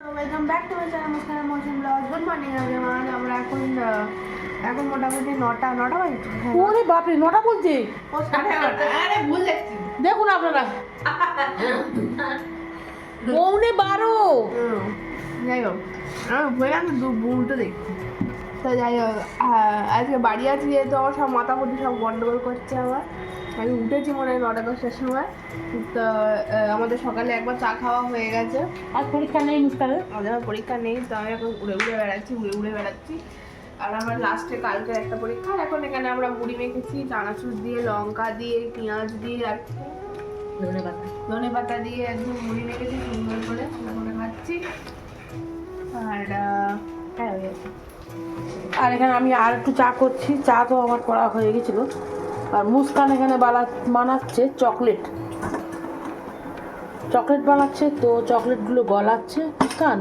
Welcome back to my channel Muskan motion vlog good morning everyone আমরা এখন এখন মোটামুটি নটা নটা বাজছে। হ্যাঁ। ওরে বাপরে নটা বলছে? ও সাড়ে নটা আরে ভুল দেখছি। দেখুন আপনারা। পৌনে বারো। হুম, যাই হোক আমি আমি দু উল্টো দেখছি। তো যাই হোক আহ, আজকে বাড়ি আছি যেহেতু আমার সব মাথা মুটি সব গন্ডগোল করছে আমার। আমি উঠেছি মনে হয় নটা দশটার সময়। তো আমাদের সকালে একবার চা খাওয়া হয়ে গেছে। আর পরীক্ষা নেই মুস্কানের আমাদের আর পরীক্ষা নেই তো আমি এখন উড়ে উড়ে বেড়াচ্ছি উড়ে উড়ে বেড়াচ্ছি। আর আমার লাস্টে কালকে একটা পরীক্ষা আর এখন এখানে আমরা মুড়ি মেখেছি চানাচুর দিয়ে লঙ্কা দিয়ে পেঁয়াজ দিয়ে আর ধনে পাতা। ধনে পাতা দিয়ে একদম মুড়ি মেখেছি সুন্দর করে আমরা করে খাচ্ছি আর হ্যাঁ হয়ে গেছে। আর এখানে আমি আর একটু চা করছি। চা তো আমার করা হয়ে গেছিল। আর মুস্কান এখানে বানা বানাচ্ছে চকলেট। চকলেট বানাচ্ছে তো চকলেটগুলো গলাচ্ছে। মুস্কান?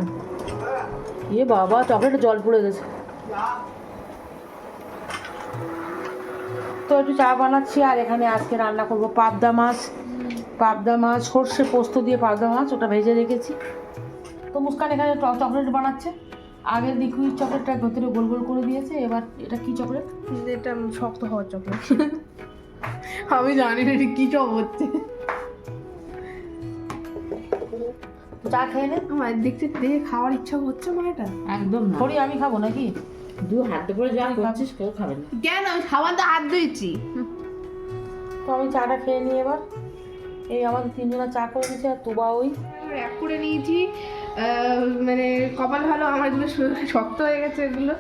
ইয়ে বাবা, চকলেটে জল পড়ে গেছে। তো একটু চা বানাচ্ছি আর এখানে আজকে রান্না করব পাবদা মাছ। পাবদা মাছ, সর্ষে পোস্ত দিয়ে পাবদা মাছ, ওটা ভেজে রেখেছি। তো মুস্কান এখানে চকলেট বানাচ্ছে। আগের লিকুইড চকলেটটা ভেতরে গোল গোল করে দিয়েছে এবার এটা কি চকলেট কিন্তু এটা শক্ত হওয়ার চকলেট আমি জানি না এটা কি চপ হচ্ছে। চা খেয়ে নে। আমার দেখতে দেখে খাওয়ার ইচ্ছা হচ্ছে না এটা। একদম না। থরি আমি খাব নাকি? দু হাতে করে যা করছিস কেউ খাবে না। কেন? আমি খাবার তো হাত ধুয়েছি তো আমি চাটা খেয়ে নিই এবার। এই আমাদের তিনজনা চা করে দিয়েছে আর তোবা ওই। এক করে নিয়েছি। মানে কপাল ভালো আমার এগুলো শক্ত হয়ে গেছে এগুলো।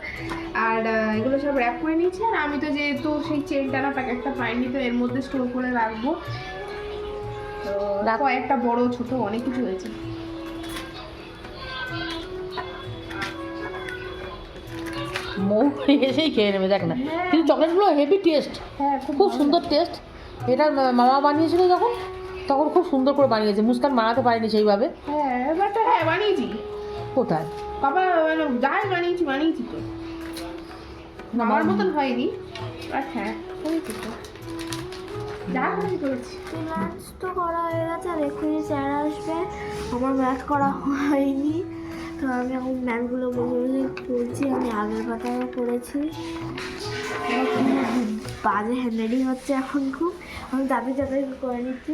আর এগুলো সব র্যাপ করে নিয়েছি। আর আমি তো যেহেতু সেই চেন টানা প্যাকেটটা পাইনি তো এর মধ্যে স্টোর করে রাখব। তো। কয়েকটা বড় ছোট অনেক কিছু হয়েছে। মৌ এসেই খেয়ে নেবে দেখ না। কিন্তু চকলেটগুলো হেভি টেস্ট হ্যাঁ খুব সুন্দর টেস্ট এটা মামা বানিয়েছিল যখন তখন খুব সুন্দর করে বানিয়েছে। মুস্কান বানাতে পারেনি সেইভাবে। হ্যাঁ এবার তো হ্যাঁ বানিয়েছি। কোথায়? বাবা মানে যাই বানিয়েছি বানিয়েছি তো। আমার মতন হয়নি হ্যাঁ করেছি তো। লাঞ্চ তো করা হয়ে গেছে আর এক্ষুনি স্যার আসবে। আমার ম্যাথ করা হয়নি তো আমি এখন ম্যাথগুলো বসে বসে করছি আমি আগের করেছি বাজে হ্যান্ডরাইটিং হচ্ছে এখন খুব। আমি দাবি দাবি করে নিচ্ছি।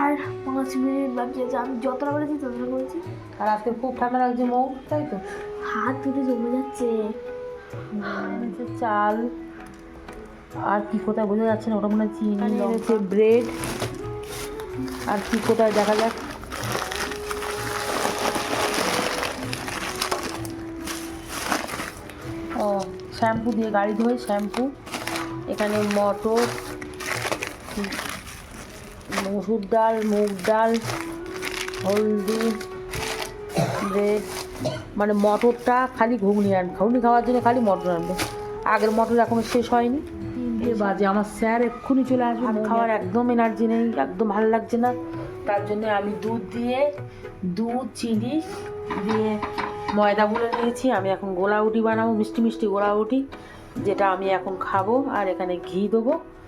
আর পাঁচ মিনিট বাকি আছে। আমি যতটা বলেছি ততটা করেছি। আর আজকে খুব ঠান্ডা লাগছে মৌ তাই তো? হাত দুটো জমে যাচ্ছে। এনেছে চাল। আর কি কোথায় বোঝা যাচ্ছে না ওটা মনে হয় চিনি এনেছে ব্রেড। আর কি কোথায় দেখা যাক। ও শ্যাম্পু দিয়ে গাড়ি ধোয় শ্যাম্পু। এখানে মটর। মসুর ডাল মুগ ডাল হলদি ব্রেড মানে মটরটা খালি ঘুগনি আন ঘুগনি খাওয়ার জন্য খালি মটর আনবে আগের মটর এখনও শেষ হয়নি। তিনটে বাজে আমার স্যার এক্ষুনি চলে আসবে। ভাত খাওয়ার একদম এনার্জি নেই একদম ভালো লাগছে না। তার জন্য আমি দুধ দিয়ে দুধ চিনি দিয়ে ময়দা গুলে নিয়েছি। আমি এখন গোলাউটি বানাবো মিষ্টি মিষ্টি গোলাউটি যেটা আমি এখন খাব আর এখানে ঘি দেবো।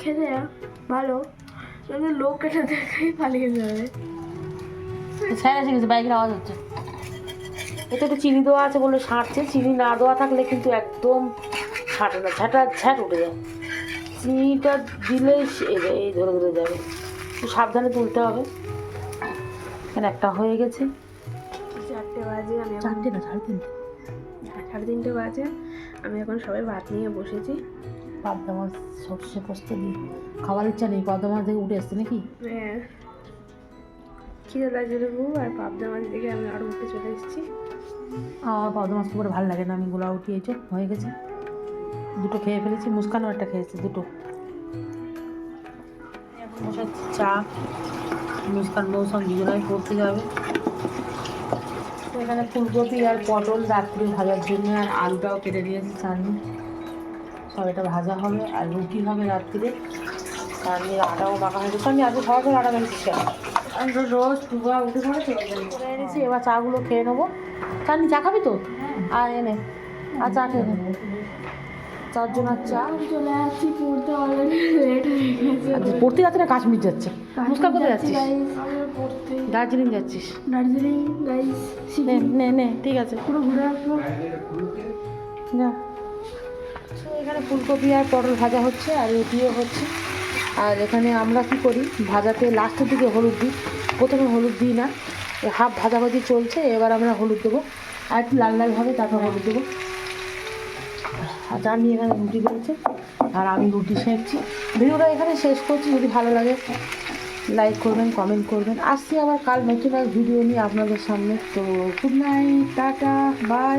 খেতে ভালো। কিন্তু লোক এটা দেখেই পালিয়ে যাবে। স্যার এসে গেছে বাইকের আওয়াজ হচ্ছে। এতে একটু চিনি দেওয়া আছে বলে ছাঁটছে চিনি না দেওয়া থাকলে কিন্তু একদম ছাঁটে না ছাটা ছ্যাট উঠে যায়। চিনিটা দিলে এই ধরে ধরে যাবে। একটু সাবধানে তুলতে হবে। এখানে একটা হয়ে গেছে। চারটে বাজে আমি চারটে না সাড়ে তিনটে। সাড়ে তিনটে বাজে। আমি এখন সবাই ভাত নিয়ে বসেছি। পাবদা মাছ সর্ষে পোস্ত দিয়ে খাওয়ার ইচ্ছা নেই পাবদা মাছ থেকে উঠে আসছে নাকি? হ্যাঁ। খিদে লাগছে খুব আর পাবদা মাছ দেখে আমি আরও উঠে চলে এসেছি। আমার পাবদা মাছ খুব ভালো লাগে না আমি গোলা উঠিয়েছো হয়ে গেছে। দুটো খেয়ে ফেলেছি মুস্কানও একটা খেয়েছে দুটো। বসাচ্ছি চা মুস্কান মৌসুম দুজনাই পড়তে যাবে। এখানে ফুলকপি আর পটল রাত্রে ভাজার জন্য আর আলুটাও কেটে দিয়েছি চাননি সব এটা ভাজা হবে আর রুটি হবে রাত্রিরে। চাননি আটাও মাখা হয়েছে আমি আজকে সকাল করে আটা মেখেছি কেন আমি তো রোজ টুকা উঠে পড়ে চলে এনেছি এবার চাগুলো খেয়ে নেব। চাননি চা খাবি তো? আর এনে আর চা খেয়ে নে। চারজন আর চা। চলে যাচ্ছি পড়তে অলরেডি লেট হয়ে গেছে। আচ্ছা পড়তে যাচ্ছে না? কাশ্মীর যাচ্ছে। মুস্কান কোথায় যাচ্ছিস? দার্জিলিং যাচ্ছিস? দার্জিলিং গাইস নে নে নে ঠিক আছে। পুরো ঘুরে আসব। যা। এখানে ফুলকপি আর পটল ভাজা হচ্ছে আর রুটিও হচ্ছে। আর এখানে আমরা কি করি? ভাজাতে লাস্টের দিকে হলুদ দিই। প্রথমে হলুদ দিই না। হাফ ভাজাভাজি চলছে, এবার আমরা হলুদ দেবো। আর একটু লাল লাল হবে তারপর হলুদ দেবো। আর যার নিয়ে এখানে রুটি করেছে। আর আমি রুটি সেঁকছি। ভিডিওটা এখানে শেষ করছি। যদি ভালো লাগে লাইক করবেন কমেন্ট করবেন। আসছি আবার কাল নতুন এক ভিডিও নিয়ে আপনাদের সামনে। তো গুড নাইট টাটা বাই